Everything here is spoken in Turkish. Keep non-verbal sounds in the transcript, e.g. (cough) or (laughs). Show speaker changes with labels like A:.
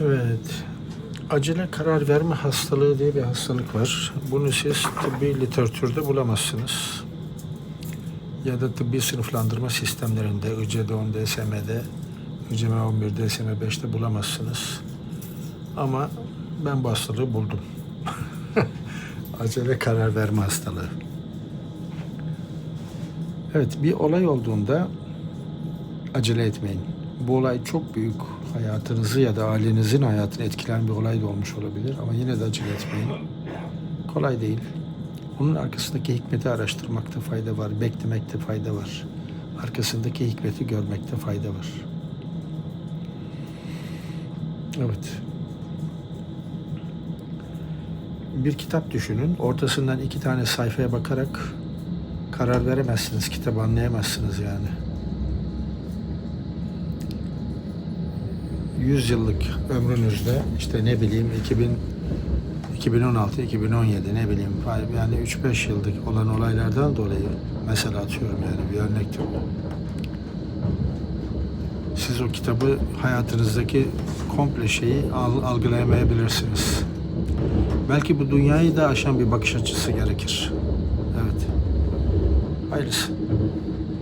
A: Evet. Acele karar verme hastalığı diye bir hastalık var. Bunu siz tıbbi literatürde bulamazsınız. Ya da tıbbi sınıflandırma sistemlerinde, ICD-10, DSM'de, ICM-11, DSM-5'te bulamazsınız. Ama ben bu hastalığı buldum. (laughs) Acele karar verme hastalığı. Evet, bir olay olduğunda acele etmeyin. Bu olay çok büyük hayatınızı ya da ailenizin hayatını etkileyen bir olay da olmuş olabilir ama yine de acele etmeyin. Kolay değil. Onun arkasındaki hikmeti araştırmakta fayda var, beklemekte fayda var. Arkasındaki hikmeti görmekte fayda var. Evet. Bir kitap düşünün. Ortasından iki tane sayfaya bakarak karar veremezsiniz. Kitabı anlayamazsınız yani. 100 yıllık ömrünüzde işte ne bileyim 2000 2016 2017 ne bileyim yani 3-5 yıllık olan olaylardan dolayı mesela atıyorum yani bir örnektir bu. Siz o kitabı hayatınızdaki komple şeyi al- algılayamayabilirsiniz. Belki bu dünyayı da aşan bir bakış açısı gerekir. Evet. Hayırlısı.